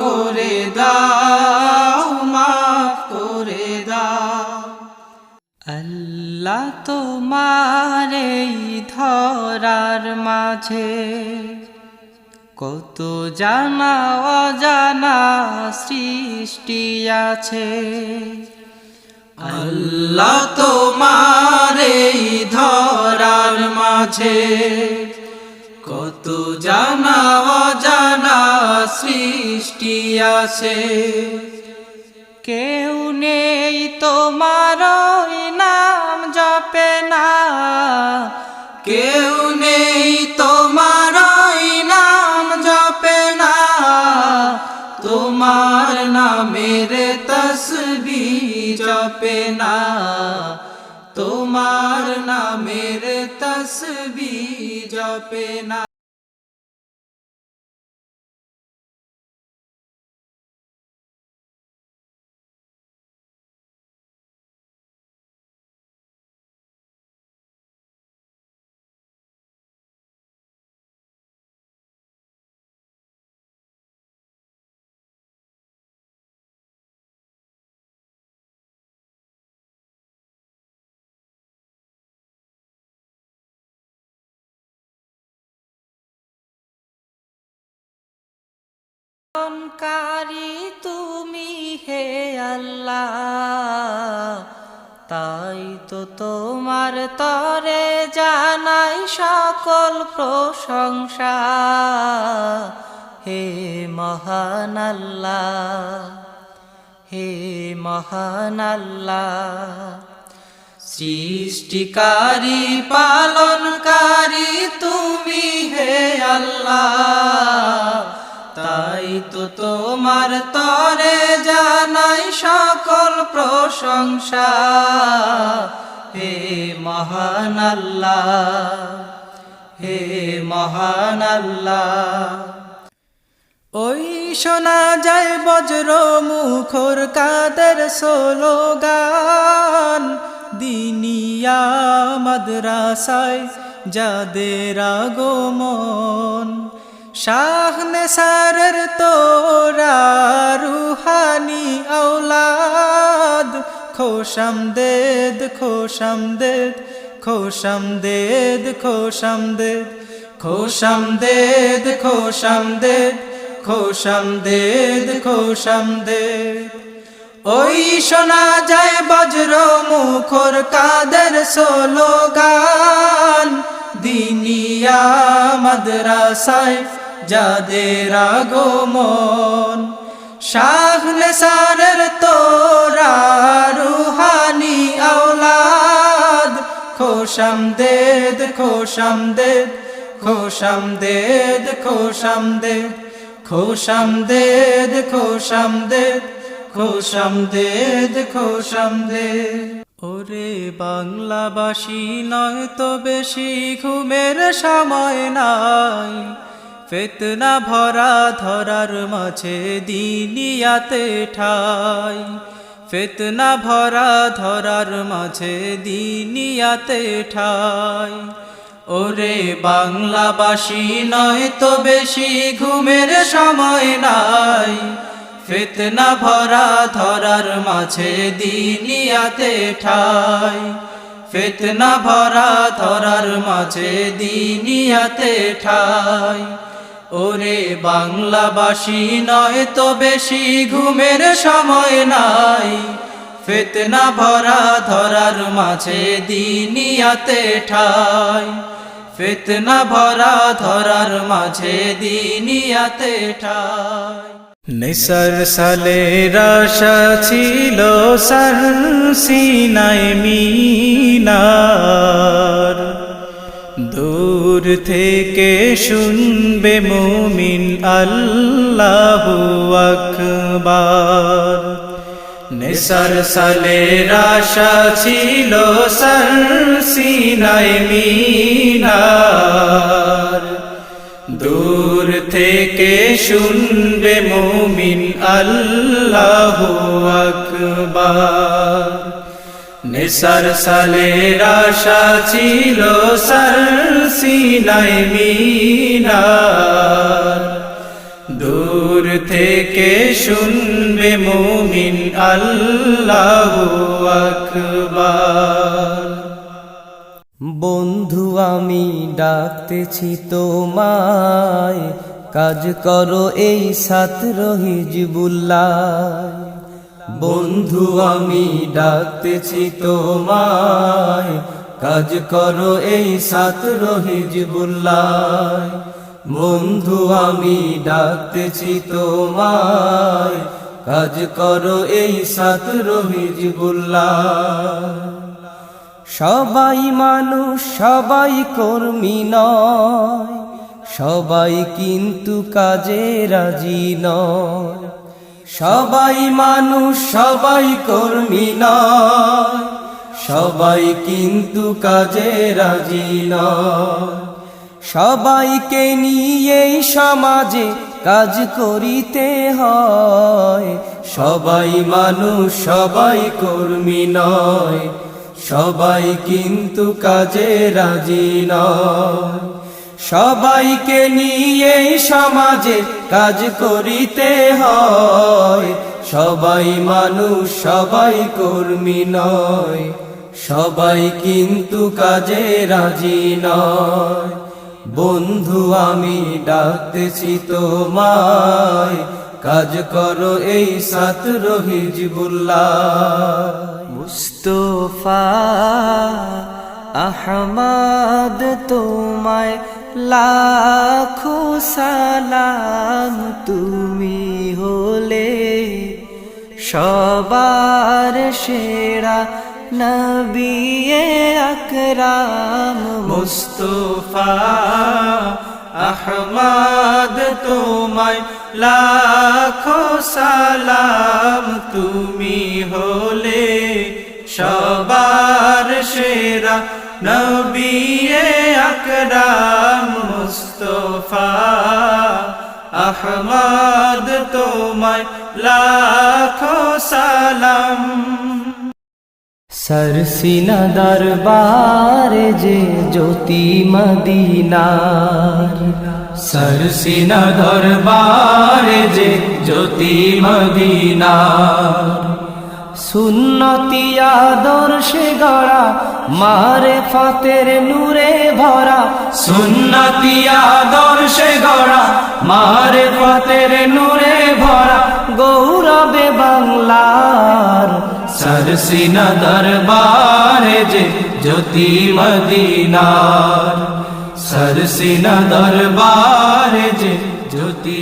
করে দাও, মাফ করে দাও। আল্লাহ তোমার এই ধরার মাঝে কত জানা অজানা সৃষ্টি আছে। আল্লাহ তোমার এই ধরার মাঝে কত জানা অজানা সৃষ্টি আছে। কেউ নেই তোমার নাম জপে না। কেউ নেই তোমার নাম জপে না। তোমার নামের তসবি জপে না। তোমার নামের তসবি জপে না। কারি তুমি হে আল্লাহ। তাই তো তোমার তরে জানাই সকল প্রশংসা। হে মহান আল্লাহ, হে মহান আল্লাহ। সৃষ্টিকারী পালনকারী তো তোমার তরে জানাই সকল প্রশংসা। হে মহান আল্লাহ, হে মহান আল্লাহ। ওই শোনা যায় বজ্র মুখর কাদের সোলোগান, দিনিয়া মাদ্রাসায় যাদের আগমন। শাহনে সারের তোরা রুহানি আওলাদ। খোশাম দেদ খোশাম দেদ খোশাম দেদ খোশাম দেদ। খোশাম দেদ খোশাম দেদ খোশাম দেদ খোশাম দেদ। ওই শোনা যায় বজ্র মুখর কাদের সোলোগান। দিনিয়া মাদ্রাসায় যাদের আগমন শাহনে সারের তোরা রুহানি আওলাদ। খোশাম দেদ খোশাম দেদ খোশাম দেদ খোশাম দেদ খোশাম দেদ খোশাম দেদ খোশাম দেদ খোশাম দেদ। ওরে বাংলাবাসী নয় তো বেশি ঘুমের সময় নাই। ফেতনা ভরা ধরার মাঝে দিনিয়াতে ঠাই। ফেতনা ভরা ধরার মাঝে দিনিয়াতে ঠাই। ওরে বাংলাবাসী, নয় তো বেশি ঘুমের সময় নাই। ফেতনা ভরা ধরার মাঝে দিনিয়াতে ঠাই। ফেতনা ভরা ধরার মাঝে দিনিয়াতে ঠাই। ওরে বাংলাবাসী, নয় তো বেশি ঘুমের সময় নাই। ফেতনা ভরা ধরার মাঝে দিনিয়াতে ঠাই। ফেতনা ভরা ধরার মাঝে দিনিয়াতে ঠাই। নিসার সালে রাশা ছিল সার, সিনাই মিনার। দূর থেকে শুনবে মুমিন আল্লাহু আকবার। নেসার সালের আশা ছিল সর সিনাই মিনার। দূর থেকে শুনবে মুমিন আল্লাহু আকবার। নেসার সালের আশা ছিল সর সিনাই মিনার। দূর থেকে শুনবে মুমিন আল্লাহু আকবার। বন্ধু, আমি ডাকতেছি তোমায়। কাজ করো এই ছাত্র হিজবুল্লাহ বন্ধু, আমি ডাকতেছি তোমায়। কাজ করো এই ছাত্র হিজবুল্লাহ বন্ধু, আমি ডাকতেছি তোমায়। কাজ করো এই ছাত্র হিজবুল্লাহ সবাই মানুষ, সবাই কর্মী নয়। সবাই কিন্তু কাজে রাজি নয়। সবাই মানুষ, সবাই কর্মী নয়। সবাই কিন্তু কাজে রাজি সবাইকে নিয়েই সমাজে কাজ করিতে হয়। সবাই মানুষ, সবাই কর্মী নয়। সবাই কিন্তু কাজে রাজি নয়। সবাইকে নিয়ে সমাজে কাজ করিতে হয়। সবাই মানুষ, সবাই কর্মী নয়। সবাই কিন্তু কাজে রাজি নয়। বন্ধু, আমি ডাকতেছি তোমায়। কাজ করো এই ছাত্র হিজবুল্লাহ। মুস্তফা আহমদ তোমায় লাখো সালাম তুমি হলে সবার সেরা নবিয়ে আকরাম মুস্তফা আহমদ তোমায় লাখো সালাম তুমি হলে সবার সেরা নবিয়ে আকরাম মুস্তফা, আহমদ তোমায় লাখো সালাম। সরসিনা দরবারে যে জ্যোতি মদিনার সরসিনা দরবারে যে জ্যোতি মদিনার। সুন্নতি আদর্শে গড়া, মারে ফাতের নূরে ভরা। সুন্নতি আদর্শে গড়া, মারে ফতের নূরে ভরা। গৌরবে বাংলার সরসিনা দরবারে যে জ্যোতি মদিনার। সরসিনা দরবারে যে জ্যোতি